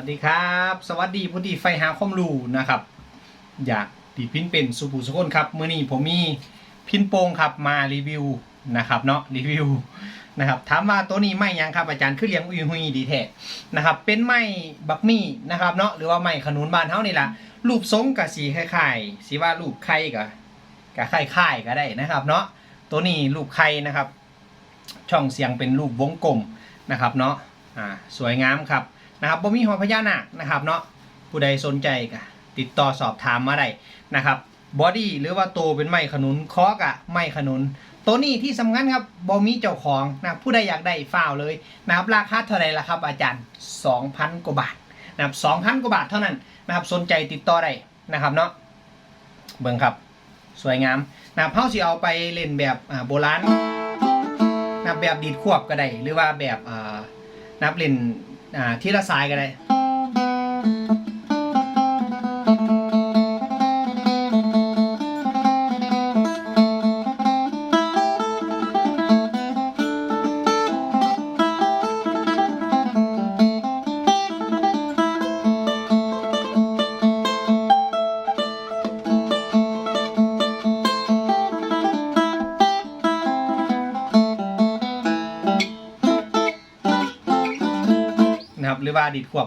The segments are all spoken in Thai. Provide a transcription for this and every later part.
ัสดีครับ สวัสดีผู้ที่ไฟหาความรู้นะครับ อยากติดพินเป็นสุภูสุคนครับมื้อนี้ผมมีพินโปงครับมารีวิวนะครับเนาะรีวิวนะครับถามว่าตัวนี้ไม่ยังครับอาจารย์คือเลี้ยงอุยหุยดีแท้นะครับ เป็นไม้บักมี่นะครับเนาะหรือว่าไม้ขนุนบ้านเฮานี่ล่ะรูปทรงกับสีคล้ายๆสีว่ารูปไข่กับกับคล้ายๆก็ได้นะครับเนาะตัวนี้รูปไข่นะครับ ช่องเสียงเป็นรูปวงกลมนะครับเนาะอ่าสวยงามครับ นะครับบ่มีหอพญานาคนะครับเนาะผู้ใดสนใจก็ติดต่อสอบถามมาได้นะครับบอดี้หรือว่าโตเป็นไม้ขนุนคอกะไม้ขนุน ตัวนี้ที่สำคัญครับบ่มีเจ้าของนะผู้ใดอยากได้ฝ้าวเลยนะครับราคาเท่าไหร่ะครับ อาจารย์ 2,000 กว่าบาทนะครับ2,000 กว่าบาทเท่านั้นนะครับสนใจติดต่อได้นะครับเนาะเบิ่งครับ สวยงามนะครับเฮาสิเอาไปเล่นแบบอ่าโบราณนะแบบดีดควบก็ได้หรือว่าแบบอ่านับเล่น อ่าที่ละสายก็ได้ หรือว่าดีดควบ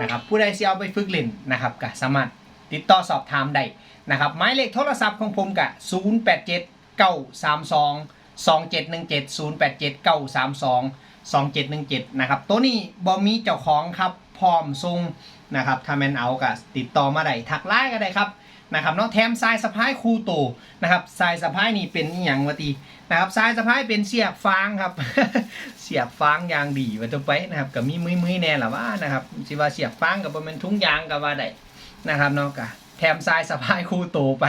นะครับผู้ใดสิเอาไปฝึกเล่นนะครับก็สามารถ ติดต่อสอบถามได้นะครับหมายเลขโทรศัพท์ของผมกะ087 932 2717 087 932 2717นะครับตัวนี้บอมีเจ้าของครับพร้อมทรงนะครับถ้าแมนเอาก็ติดต่อมาได้ทักไลน์ก็ได้ครับนะครับเนาะแถมสายสะพายคูโตนะครับสายสะพายนี่เป็นอหย่างวะตีนะครับสายสะพายเป็นเสียบฟางครับ เสียบฟางยางดีว่าจะไปนะครับกับมีมือมือๆแน่ละว่านะครับสิว่าเสียบฟางกับเป็นทุ่งยางกับว่าได้ นะครับเนาะกะแถมทรายสะพายคู่โตไป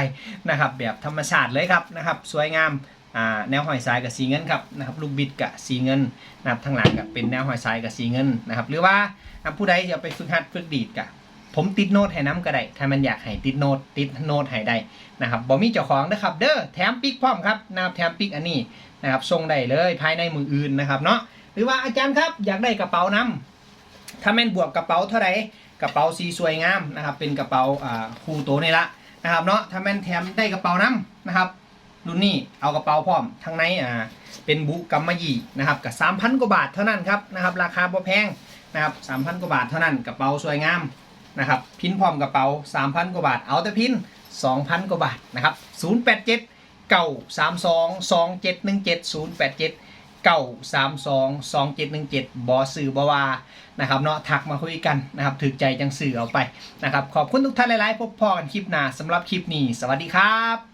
นะครับ แบบธรรมชาติเลยครับนะครับ สวยงามอ่าแนวหอยทรายกับสีเงินครับนะครับลูกบิดกับสีเงินนะครับทางหลังกับเป็นแนวหอยทรายกับสีเงินนะครับ หรือว่าผู้ใดจะไปฝึกหัดฝึกดีดกับผมติดโน้ตให้น้ำก็ได้ ถ้ามันอยากให้ติดโน้ตติดโน้ตให้ได้นะครับบ่มีเจ้าของนะครับ เด้อ แถมปิกพร้อมครับนะครับแถมปิกอันนี้นะครับส่งได้เลยภายในมืออื่นนะครับเนาะ หรือว่าอาจารย์ครับอยากได้กระเป๋าน้ำ ถ้าแม่นบวกกระเป๋าเท่าไหร่กระเป๋าสีสวยงามนะครับเป็นกระเป๋าอ่าคู่โตนี่ละนะครับเนาะถ้าแม่นแถมได้กระเป๋าน้ำนะครับรุ่นนี้เอากระเป๋าพร้อมทั้งในอ่าเป็นบุกัมมะหยี่นะครับกับสามพันกว่าบาทเท่านั้นครับนะครับราคาพอแพงนะครับสามพันกว่าบาทเท่านั้นกระเป๋าสวยงามนะครับพินพร้อมกระเป๋าสามพันกว่าบาทเอาแต่พินสองพันกว่าบาทนะครับศูนย์แปดเจ็ดเก้าสามสองสองเจ็ดหนึ่งเจ็ดศูนย์แปดเจ็ด เก้าสามสองสองเจ็ดหนึ่งเจ็ดบอสื่อบวานะครับเนาะทักมาคุยกันนะครับถือใจจังสื่อเอาไปนะครับขอบคุณทุกท่านหลายๆพบพอกันคลิปหน้าสำหรับคลิปนี้ สวัสดีครับ